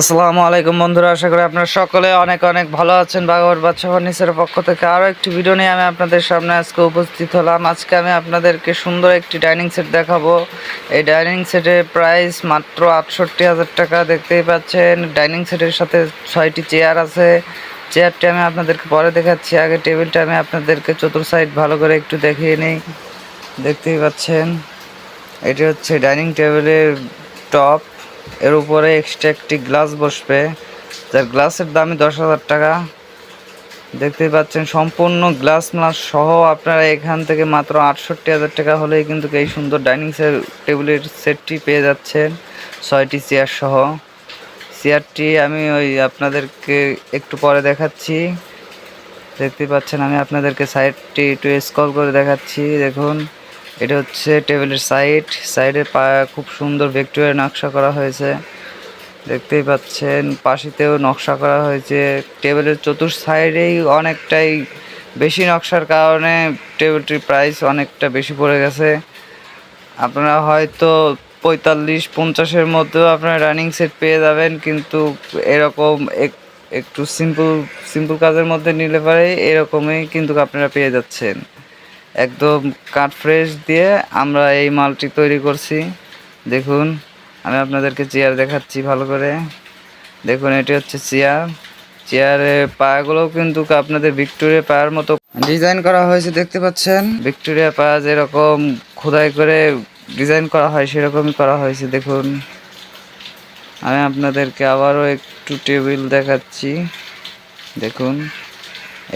আসসালামু আলাইকুম বন্ধুরা, আশা করি আপনারা সকলে অনেক অনেক ভালো আছেন। বাগাবার বাচ্চা ফার্নিচারের পক্ষ থেকে আরও একটি ভিডিও নিয়ে আমি আপনাদের সামনে আজকে উপস্থিত হলাম। আজকে আমি আপনাদেরকে সুন্দর একটি ডাইনিং সেট দেখাবো। এই ডাইনিং সেটের প্রাইস মাত্র আটষট্টি হাজার টাকা, দেখতেই পাচ্ছেন। ডাইনিং সেটের সাথে ছয়টি চেয়ার আছে। চেয়ারটি আমি আপনাদেরকে পরে দেখাচ্ছি। আগে টেবিলটা আমি আপনাদেরকে চতুর সাইড ভালো করে একটু দেখিয়ে নিই। দেখতেই পাচ্ছেন, এটি হচ্ছে ডাইনিং টেবিলের টপ। এর উপরে এক্সট্রা একটি গ্লাস বসবে। যার গ্লাসের দামই দশ হাজার টাকা। দেখতেই পাচ্ছেন, সম্পূর্ণ গ্লাস মাস সহ আপনারা এখান থেকে মাত্র আটষট্টি হাজার টাকা হলেই কিন্তু এই সুন্দর ডাইনিং টেবিলের সেটটি পেয়ে যাচ্ছেন। ছয়টি চেয়ার সহ। চেয়ারটি আমি ওই আপনাদেরকে একটু পরে দেখাচ্ছি। দেখতে পাচ্ছেন, আমি আপনাদেরকে সাইডটি একটু স্কল করে দেখাচ্ছি। দেখুন। এটা হচ্ছে টেবিলের সাইড। সাইডে পা খুব সুন্দর ভিক্টোরিয়া নকশা করা হয়েছে। দেখতেই পাচ্ছেন, পাশেতেও নকশা করা হয়েছে। টেবিলের চতুর সাইডেই অনেকটাই বেশি নকশার কারণে টেবিলটির প্রাইস অনেকটা বেশি পড়ে গেছে। আপনারা হয়তো পঁয়তাল্লিশ, পঞ্চাশের মধ্যেও আপনারা রানিং সেট পেয়ে যাবেন, কিন্তু এরকম এক- একটু সিম্পল সিম্পল কাজের মধ্যে নিলে পারে এরকমই কিন্তু আপনারা পেয়ে যাচ্ছেন। একদম কাঠ ফ্রেশ দিয়ে আমরা এই মালটি তৈরি করছি। দেখুন, আমি আপনাদেরকে চেয়ার দেখাচ্ছি ভালো করে। দেখুন, এটি হচ্ছে চেয়ার চেয়ারের পায়াগুলোও কিন্তু আপনাদের ভিক্টোরিয়া পায়ার মতো ডিজাইন করা হয়েছে, দেখতে পাচ্ছেন? ভিক্টোরিয়া পায়া যেরকম খোদাই করে ডিজাইন করা হয়, সেরকমই করা হয়েছে, দেখুন। আমি আপনাদেরকে আবারও একটু টেবিল দেখাচ্ছি। দেখুন,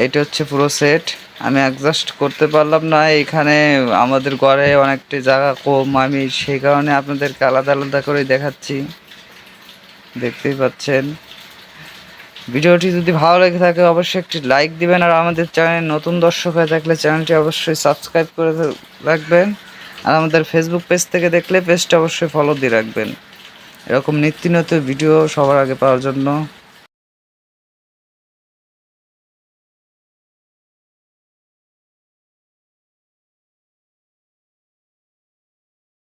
এটা হচ্ছে পুরো সেট আমি অ্যাডজাস্ট করতে পারলাম না। এখানে আমাদের ঘরে অনেকটা জায়গা কম। আমি সেই কারণে আপনাদেরকে আলাদা আলাদা করে দেখাচ্ছি। দেখতেই পাচ্ছেন। ভিডিওটি যদি ভালো লেগে থাকে, অবশ্যই একটি লাইক দিবেন। আর আমাদের চ্যানেল নতুন দর্শক হয়ে থাকলে চ্যানেলটি অবশ্যই সাবস্ক্রাইব করে রাখবেন। আর আমাদের ফেসবুক পেজ থেকে দেখলে পেজটা অবশ্যই ফলো দিয়ে রাখবেন। এরকম নিত্য নতুন ভিডিও সবার আগে পাওয়ার জন্য।